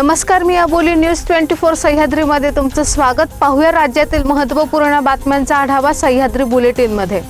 नमस्कार मी Aboli news twenty four सह्याद्रीमध्ये तुमचं स्वागत. पाहूया राज्यातील महत्त्वपूर्ण बातम्यांचा आढावा सह्याद्री बुलेटिनमध्ये.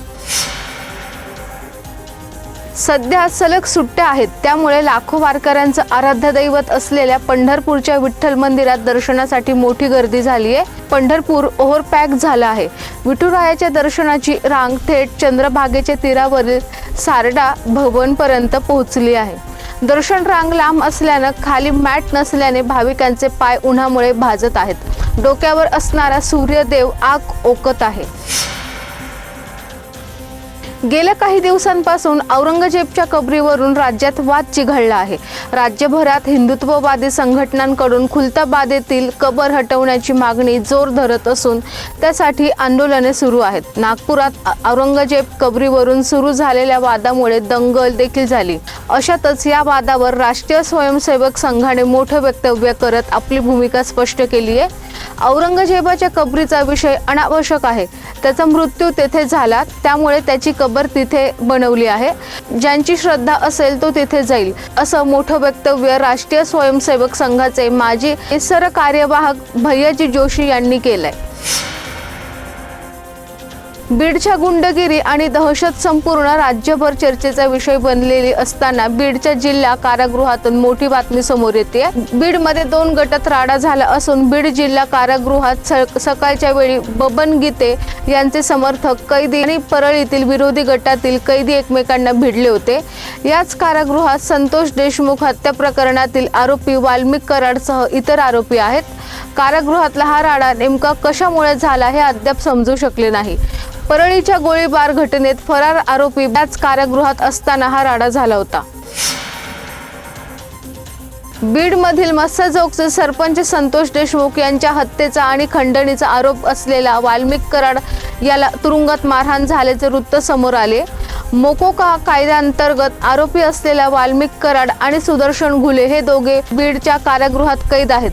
सध्या सलग सुट्ट्या आहेत त्यामुळे लाखो वारकऱ्यांचं आराध्य दैवत असलेल्या पंढरपूरच्या विठ्ठल मंदिरात दर्शनासाठी मोठी गर्दी झाली आहे पंढरपूर ओव्हरपॅक झालं आहे. विठुरायाच्या दर्शनाची रांग थेट चंद्रभागेच्या तीरावरील सारडा भवनपर्यंत पोहोचली आहे. दर्शन रांग लांब असल्यानं खाली मॅट नसल्याने भाविकांचे पाय उन्हामुळे भाजत आहेत. डोक्यावर असणारा सूर्यदेव आग ओकत आहे. गेल्या काही दिवसांपासून औरंगजेबच्या कबरीवरून राज्यात वाद चिघळला आहे. राज्यभरात हिंदुत्ववादी संघटनांकडून खुलताबादेतील कबर हटवण्याची मागणी जोर धरत असून त्यासाठी आंदोलने सुरू आहेत. नागपुरात औरंगजेब कबरीवरून सुरू झालेल्या वादामुळे दंगल देखील झाली. अशातच या वादावर राष्ट्रीय स्वयंसेवक संघाने मोठं वक्तव्य करत आपली भूमिका स्पष्ट केली आहे औरंगजेबाच्या कबरीचा विषय अनावश्यक आहे. त्याचा मृत्यू तेथे झाला त्यामुळे त्याची कबर तिथे बनवली आहे. ज्यांची श्रद्धा असेल तो तिथे जाईल असं मोठं वक्तव्य राष्ट्रीय स्वयंसेवक संघाचे माजी सर कार्यवाहक भैयाजी जोशी यांनी केलंय. बीडच्या गुंडगिरी आणि दहशत संपूर्ण राज्यभर चर्चेचा विषय बनलेली असताना बीडच्या जिल्हा कारागृहातून मोठी बातमी समोर येते बीडमध्ये दोन गटात राडा झाला असून बीड जिल्हा कारागृहात स- सकाळच्या वेळी बबन गीते यांचे समर्थक कैदी आणि परळीतील विरोधी गटातील कैदी एकमेकांना भिडले होते. याच कारागृहात संतोष देशमुख हत्या प्रकरणातील आरोपी वाल्मिक कराडसह इतर आरोपी आहेत. कारागृहातला हा राडा नेमका कशामुळे झाला हे अद्याप समजू शकले नाही. परळीच्या गोळीबार घटनेत फरार आरोपी त्याच कारागृहात असताना हा राडा झाला होता. बीडमधील मत्स्यजोगचे सरपंच संतोष देशमुख यांच्या हत्येचा आणि खंडणीचा आरोप असलेला वाल्मिक कराड याला तुरुंगात मारहाण झाल्याचे वृत्त समोर आले. मोकोका कायद्याअंतर्गत आरोपी असलेला वाल्मिक कराड आणि सुदर्शन घुले हे दोघे बीडच्या कारागृहात कैद आहेत.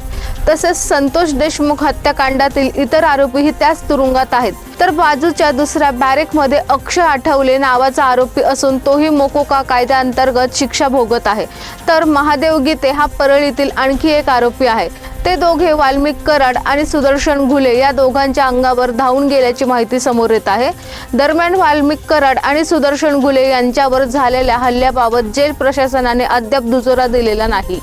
तसेच संतोष देशमुख हत्याकांडातील इतर आरोपीही त्याच तुरुंगात आहेत. तर बाजूच्या दुसऱ्या बॅरेकमध्ये अक्षय आठवले नावाचा आरोपी असून तोही मोकोका कायद्याअंतर्गत शिक्षा भोगत आहे. तर महादेव गीते हा परळीतील आणखी एक आरोपी आहे. ते दोघे वाल्मिक कराड आणि सुदर्शन घुले या दोघांच्या अंगावर धावून गेल्याची माहिती समोर येत आहे. दरम्यान वाल्मिक कराड आणि सुदर्शन घुले यांच्यावर झालेल्या हल्ल्याबाबत जेल प्रशासनाने अद्याप दुजोरा दिलेला नाही.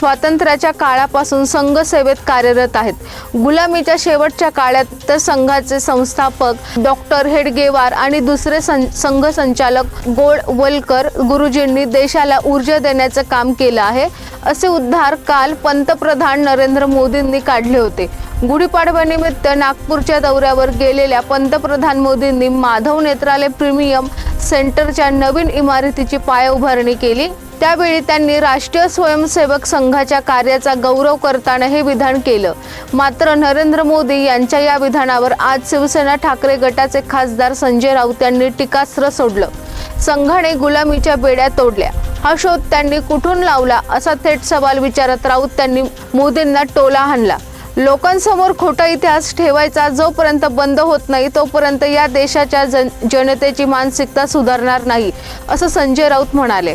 स्वातंत्र्याच्या काळापासून संघ सेवेत कार्यरत आहेत. गुलामीच्या शेवटच्या काळात तर संघाचे संस्थापक डॉक्टर हेडगेवार आणि दुसरे सं संघ संचालक गोळवलकर गुरुजींनी देशाला ऊर्जा देण्याचं काम केलं आहे. असे उद्धार काल पंतप्रधान नरेंद्र मोदींनी काढले होते. गुढीपाडव्यानिमित्त नागपूरच्या दौऱ्यावर गेलेल्या पंतप्रधान मोदींनी माधव नेत्रालय प्रीमियम सेंटरच्या नवीन इमारतीची पायाउभारणी केली. त्यावेळी त्यांनी राष्ट्रीय स्वयंसेवक संघाच्या कार्याचा गौरव करताना हे विधान केलं. मात्र नरेंद्र मोदी यांच्या या विधानावर आज शिवसेना ठाकरे गटाचे खासदार संजय राऊत यांनी टीकास्त्र सोडलं. संघाने गुलामीच्या बेड्या तोडल्या. हा शोध त्यांनी कुठून लावला असा थेट सवाल विचारत राऊत त्यांनी मोदींना टोला हाणला. लोकांसमोर खोटा इतिहास ठेवायचा जोपर्यंत बंद होत नाही तोपर्यंत या देशाच्या जन जनतेची मानसिकता सुधारणार नाही असं संजय राऊत म्हणाले.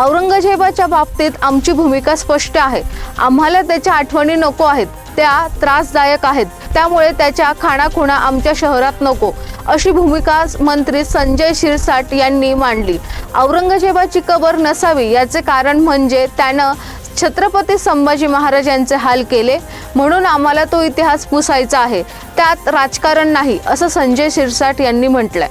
औरंगजेबाच्या बाबतीत आमची भूमिका स्पष्ट आहे. आम्हाला त्याच्या आठवणी नको आहेत. त्या त्रासदायक आहेत. त्यामुळे त्याच्या खाणाखुणा आमच्या शहरात नको अशी भूमिका मंत्री संजय शिरसाट यांनी मांडली. औरंगजेबाची कबर नसावी याचे कारण म्हणजे त्यानं छत्रपती संभाजी महाराज यांचे हाल केले म्हणून आम्हाला तो इतिहास पुसायचा आहे. त्यात राजकारण नाही असं संजय शिरसाट यांनी म्हटलंय.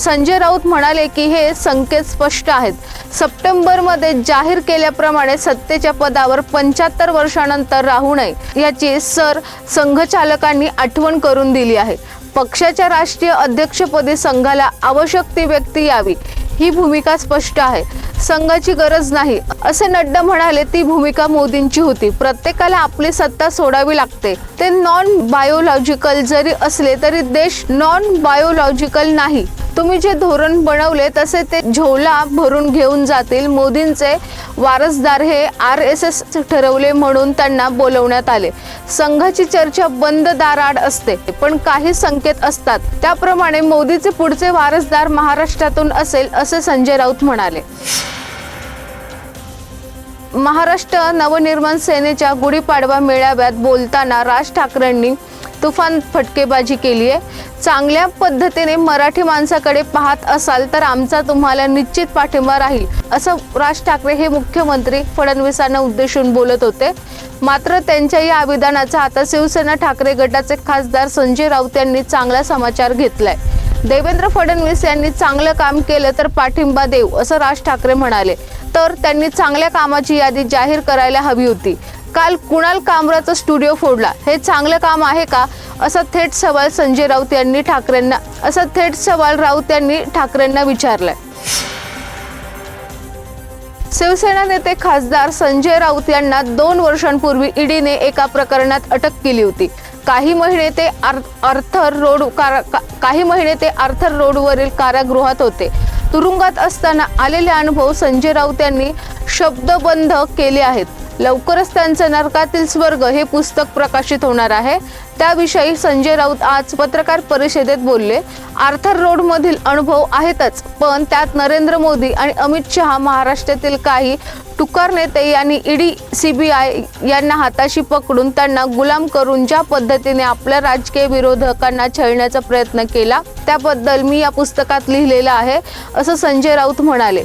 संजय राऊत म्हणाले की हे संकेत स्पष्ट आहेत. सप्टेंबरमध्ये जाहीर केल्याप्रमाणे सत्तेच्या पदावर पंच्याहत्तर वर्षानंतर राहू नये याची सर संघचालकांनी आठवण करून दिली आहे. पक्षाच्या राष्ट्रीय अध्यक्षपदी संघाला आवश्यक ती व्यक्ती यावी. ही भूमिका स्पष्ट आहे. संघाची गरज नाही असे नड्डा म्हणाले ती भूमिका मोदींची होती. प्रत्येकाला आपली सत्ता सोडावी लागते. ते नॉन बायोलॉजिकल जरी असले तरी देश नॉन बायोलॉजिकल नाही. तुम्ही जे धोरण बनवले तसे ते झोला भरून घेऊन जातील. मोदींचे वारसदार हे आर एस एस ठरवले म्हणून त्यांना बोलवण्यात आले. संघाची चर्चा बंद दाराड असते पण काही संकेत असतात. त्याप्रमाणे मोदीचे पुढचे वारसदार महाराष्ट्रातून असेल असे संजय राऊत म्हणाले. महाराष्ट्र नवनिर्माण सेनेच्या गुढीपाडवा मेळाव्यात बोलताना राज ठाकरेंनी तुफान फटकेबाजी केली आहे चांगल्या पद्धतीने मराठी माणसाकडे पाहत असाल तर आमचा तुम्हाला निश्चित पाठिंबा राहील असं राज ठाकरे हे मुख्यमंत्री फडणवीसांना उद्देशून बोलत होते. मात्र त्यांच्या या विधानाचा आता शिवसेना ठाकरे गटाचे खासदार संजय राऊत यांनी चांगला समाचार घेतलाय. देवेंद्र फडणवीस यांनी चांगलं काम केलं तर पाठिंबा देऊ असं राज ठाकरे म्हणाले. तर त्यांनी चांगल्या कामाची यादी जाहीर करायला हवी होती. काल कुणाल कामराचा स्टुडिओ फोडला. हे चांगलं काम आहे का? असा थेट सवाल संजय राऊत यांनी ठाकरेंना असा थेट सवाल राऊत यांनी ठाकरेंना विचारलाय. शिवसेना नेते खासदार संजय राऊत यांना दोन वर्षांपूर्वी ईडीने एका प्रकरणात अटक केली होती. काही महिने ते आर्थर रोड कारा- का- काही महिने ते आर्थर रोडवरील कारागृहात होते. तुरुंगात असताना आलेले अनुभव संजय राऊत यांनी शब्दबंध केले आहेत. लवकरच त्यांचं नरकातील स्वर्ग हे पुस्तक प्रकाशित होणार आहे. त्याविषयी संजय राऊत आज पत्रकार परिषदेत बोलले आर्थर रोड मधील अनुभव आहेतच पण त्यात नरेंद्र मोदी आणि अमित शहा महाराष्ट्रातील काही टुकार नेते यांनी ईडी सीबीआय यांना हाताशी पकडून त्यांना गुलाम करून ज्या पद्धतीने आपल्या राजकीय विरोधकांना छळण्याचा प्रयत्न केला त्याबद्दल मी या पुस्तकात लिहिलेलं आहे असं संजय राऊत म्हणाले.